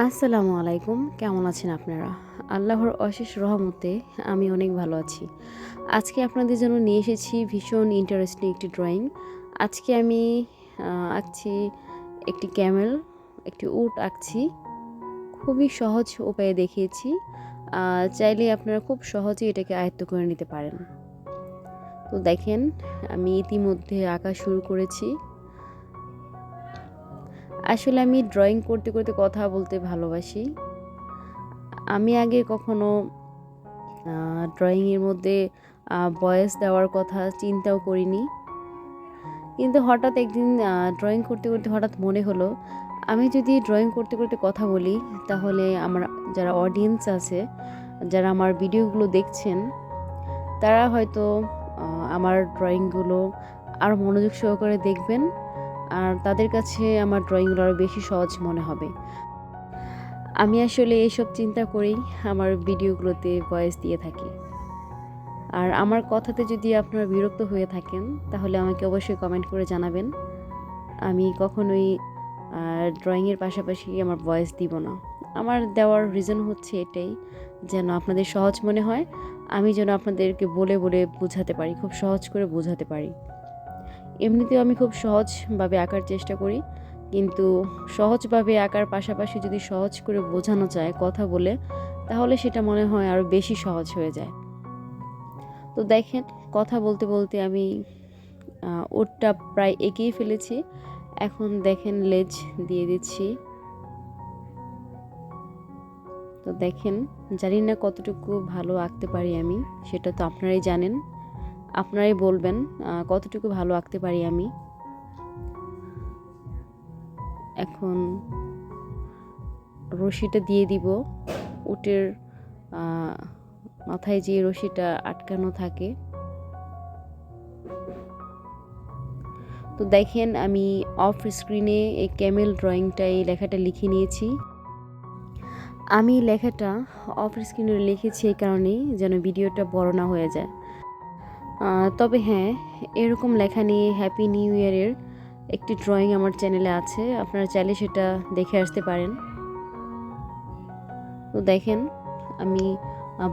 আসসালামু আলাইকুম। কেমন আছেন আপনারা? আল্লাহর অশেষ রহমতে আমি অনেক ভালো আছি। আজকে আপনাদের জন্য নিয়ে এসেছি ভীষণ ইন্টারেস্টিং একটি ড্রয়িং আজকে আমি আঁকছি একটি ক্যামেল একটি উট আঁকছি। খুবই সহজ উপায়ে দেখিয়েছি। চাইলে আপনারা খুব সহজেই এটাকে আয়ত্ত করে নিতে পারেন। তো দেখেন, আমি ইতিমধ্যে আঁকা শুরু করেছি। আসলে আমি ড্রয়িং করতে করতে কথা বলতে ভালোবাসি। আমি আগে কখনো ড্রয়িংয়ের মধ্যে ভয়েস দেওয়ার কথা চিন্তাও করিনি। কিন্তু হঠাৎ একদিন ড্রয়িং করতে করতে হঠাৎ মনে হলো, আমি যদি ড্রয়িং করতে করতে কথা বলি, তাহলে আমার যারা অডিয়েন্স আছে, যারা আমার ভিডিওগুলো দেখছেন, তারা হয়তো আমার ড্রয়িংগুলো আরও মনোযোগ সহকারে দেখবেন। আর তাদের কাছে আমার ড্রয়িংগুলো আরও বেশি সহজ মনে হবে। আমি আসলে এইসব চিন্তা করেই আমার ভিডিওগুলোতে ভয়েস দিয়ে থাকি। আর আমার কথাতে যদি আপনারা বিরক্ত হয়ে থাকেন, তাহলে আমাকে অবশ্যই কমেন্ট করে জানাবেন। আমি কখনোই ড্রয়িংয়ের পাশাপাশি আমার ভয়েস দিব না। আমার দেওয়ার রিজন হচ্ছে এটাই, যেন আপনাদের সহজ মনে হয়। আমি যেন আপনাদেরকে বলে বলে বোঝাতে পারি, খুব সহজ করে বোঝাতে পারি। এমনিতেও আমি খুব সহজভাবে আঁকার চেষ্টা করি, কিন্তু সহজভাবে আঁকার পাশাপাশি যদি সহজ করে বোঝানো যায়, কথা বলে, তাহলে সেটা মনে হয় আরও বেশি সহজ হয়ে যায়। তো দেখেন, কথা বলতে বলতে আমি ওটটা প্রায় এঁকেই ফেলেছি। এখন দেখেন লেজ দিয়ে দিচ্ছি। তো দেখেন, জানি না কতটুকু ভালো আঁকতে পারি আমি, সেটা তো আপনারাই জানেন। আপনারাই বলবেন কতটুকু ভালো আঁকতে পারি আমি। এখন রশিটা দিয়ে দিব। উটের মাথায় যে রশিটা আটকানো থাকে। তো দেখেন, আমি অফ স্ক্রিনে এই ক্যামেল ড্রয়িংটা, এই লেখাটা লিখে নিয়েছি। আমি লেখাটা অফ স্ক্রিনে লিখেছি এই কারণেই যেন ভিডিওটা বড় না হয়ে যায়। তবে হ্যাঁ এরকম লেখা নিয়ে হ্যাপি নিউ ইয়ারের একটি ড্রয়িং আমার চ্যানেলে আছে। আপনারা চাইলে সেটা দেখে আসতে পারেন। তো দেখেন, আমি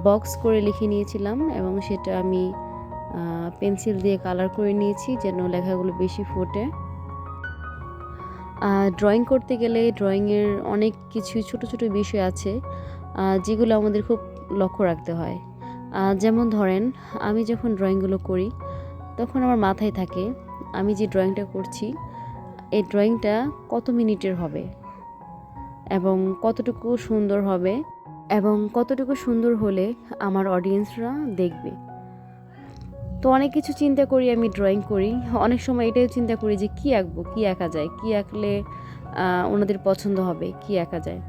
বক্স করে লিখে নিয়েছিলাম এবং সেটা আমি পেন্সিল দিয়ে কালার করে নিয়েছি যেন লেখাগুলো বেশি ফোটে। ড্রয়িং করতে গেলে ড্রয়িংয়ের অনেক কিছু ছোট ছোট বিষয় আছে যেগুলো আমাদের খুব লক্ষ্য রাখতে হয়। যেমন ধরেন, আমি যখন ড্রয়িংগুলো করি, তখন আমার মাথায় থাকে, আমি যে ড্রয়িংটা করছি, এই ড্রয়িংটা কত মিনিটের হবে? এবং কতটুকু সুন্দর হবে? এবং কতটুকু সুন্দর হলে আমার অডিয়েন্সরা দেখবে? তো অনেক কিছু চিন্তা করি, আমি ড্রয়িং করি। অনেক সময় এটাও চিন্তা করি যে কী আঁকবো, কী আঁকা যায়? কী আঁকলে ওনাদের পছন্দ হবে, কী আঁকা যায়?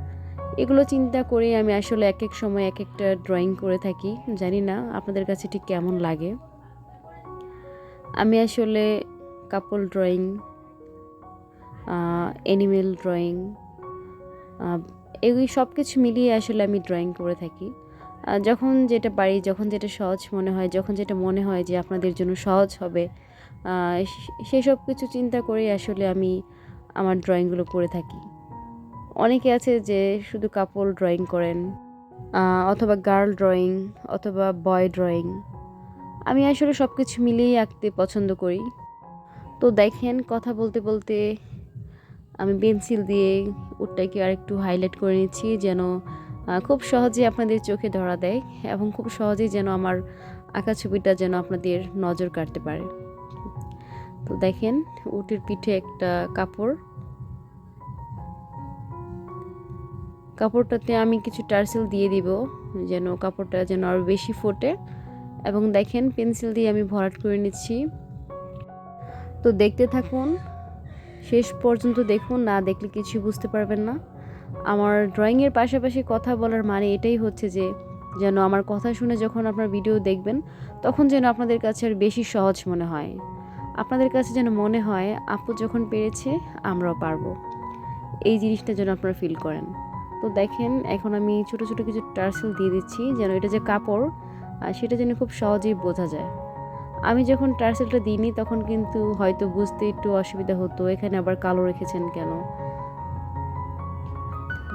এগুলো চিন্তা করে আমি আসলে এক এক সময় এক একটা ড্রয়িং করে থাকি। জানি না আপনাদের কাছে ঠিক কেমন লাগে। আমি আসলে কাপল ড্রয়িং অ্যানিমেল ড্রয়িং এগুলি সব কিছু মিলিয়ে আসলে আমি ড্রয়িং করে থাকি। যখন যেটা পারি, যখন যেটা সহজ মনে হয়, যখন যেটা মনে হয় যে আপনাদের জন্য সহজ হবে সেসব কিছু চিন্তা করেই আসলে আমি আমার ড্রয়িংগুলো করে থাকি। অনেকে আছে যে শুধু কাপল ড্রয়িং করেন অথবা গার্ল ড্রয়িং অথবা বয় ড্রয়িং আমি আসলে সব কিছু মিলিয়েই আঁকতে পছন্দ করি। তো দেখেন, কথা বলতে বলতে আমি পেন্সিল দিয়ে উটটাকে আরেকটু হাইলাইট করে নিচ্ছি যেন খুব সহজে আপনাদের চোখে ধরা দেয় এবং খুব সহজেই যেন আমার আঁকা ছবিটা যেন আপনাদের নজর কাটতে পারে। তো দেখেন, উটের পিঠে একটা কাপড়। কাপড়টাতে আমি কিছু টার্সেল দিয়ে দিব, যেন কাপড়টা যেন আরও বেশি ফোটে। এবং দেখেন, পেন্সিল দিয়ে আমি ভরাট করে নিচ্ছি। তো দেখতে থাকুন, শেষ পর্যন্ত দেখুন, না দেখলে কিছু বুঝতে পারবেন না। আমার ড্রয়িংয়ের পাশাপাশি কথা বলার মানে এটাই হচ্ছে যে, যেন আমার কথা শুনে যখন আপনার ভিডিও দেখবেন, তখন যেন আপনাদের কাছে আর বেশি সহজ মনে হয়। আপনাদের কাছে যেন মনে হয়, আপু যখন পেরেছে, আমরাও পারব। এই জিনিসটা যেন আপনারা ফিল করেন। তো দেখেন, এখন আমি ছোট ছোট কিছু টার্সেল দিয়ে দিচ্ছি যেন এটা যে কাপড় সেটা যেন খুব সহজেই বোঝা যায়। আমি যখন টার্সেলটা দিইনি তখন কিন্তু হয়তো বুঝতে একটু অসুবিধা হতো, এখানে আবার কালো রেখেছেন কেন?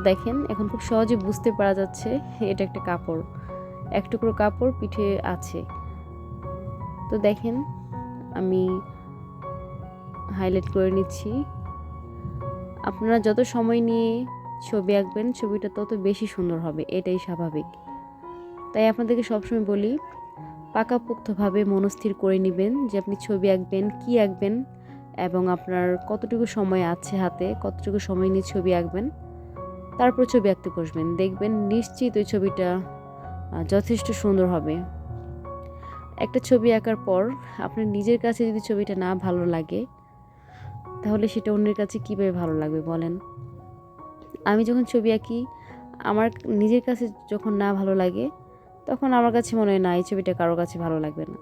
দেখেন, এখন খুব সহজে বুঝতে পারা যাচ্ছে এটা একটা কাপড়, এক টুকরো কাপড় পিঠে আছে। তো দেখেন, আমি হাইলাইট করে নিচ্ছি। আপনারা যত সময় নিয়ে ছবি আঁকবেন, ছবিটা তত বেশি সুন্দর হবে, এটাই স্বাভাবিক। তাই আপনাদেরকে সবসময় বলি, পাকাপোক্তভাবে মনস্থির করে নেবেন যে আপনি ছবি আঁকবেন, কি আঁকবেন এবং আপনার কতটুকু সময় আছে হাতে, কতটুকু সময় নিয়ে ছবি আঁকবেন, তারপর ছবি আঁকতে বসবেন। দেখবেন নিশ্চিত ওই ছবিটা যথেষ্ট সুন্দর হবে। একটা ছবি আঁকার পর আপনার নিজের কাছে যদি ছবিটা না ভালো লাগে, তাহলে সেটা অন্যের কাছে কীভাবে ভালো লাগবে বলেন? আমি যখন ছবি আঁকি, আমার নিজের কাছে যখন না ভালো লাগে, তখন আমার কাছে মনে হয়, না, এই ছবিটা কারোর কাছে ভালো লাগবে না।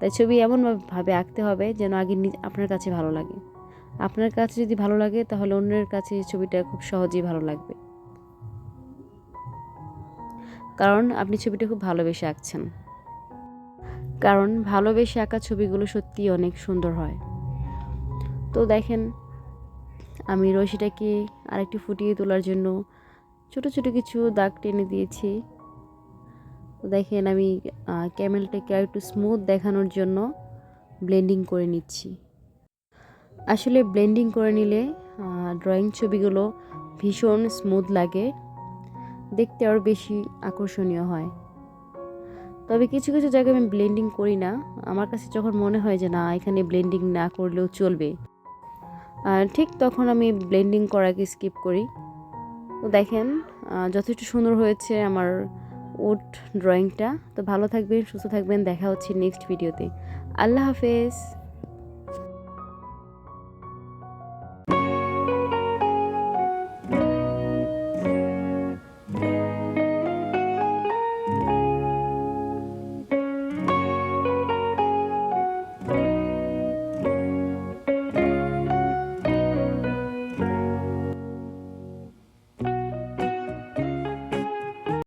তাই ছবি এমনভাবে আঁকতে হবে যেন আগে আপনার কাছে ভালো লাগে। আপনার কাছে যদি ভালো লাগে, তাহলে অন্যের কাছে ছবিটা খুব সহজেই ভালো লাগবে। কারণ আপনি ছবিটা খুব ভালোবেসে আঁকছেন। কারণ ভালোবেসে আঁকা ছবিগুলো সত্যিই অনেক সুন্দর হয়। তো দেখেন আমি রশিটাকে আরেকটু ফুটিয়ে তোলার জন্য ছোট ছোট কিছু দাগ টেনে দিয়েছি। দেখেন আমি ক্যামেলটাকে একটু স্মুথ দেখানোর জন্য ব্লেন্ডিং করে নিচ্ছি। আসলে ব্লেন্ডিং করে নিলে ড্রয়িং ছবিগুলো ভীষণ স্মুথ লাগে। দেখতে আরও বেশি আকর্ষণীয় হয়। তবে কিছু কিছু জায়গায় আমি ব্লেন্ডিং করি না। আমার কাছে যখন মনে হয় যে না, এখানে ব্লেন্ডিং না করলেও চলবে ঠিক তখন আমি ব্লেন্ডিং করাকে স্কিপ করি। তো দেখেন যথেষ্ট সুন্দর হয়েছে আমার উড ড্রয়িংটা তো ভালো থাকবেন, সুস্থ থাকবেন, দেখা হচ্ছে নেক্সট ভিডিওতে আল্লাহ হাফেজ।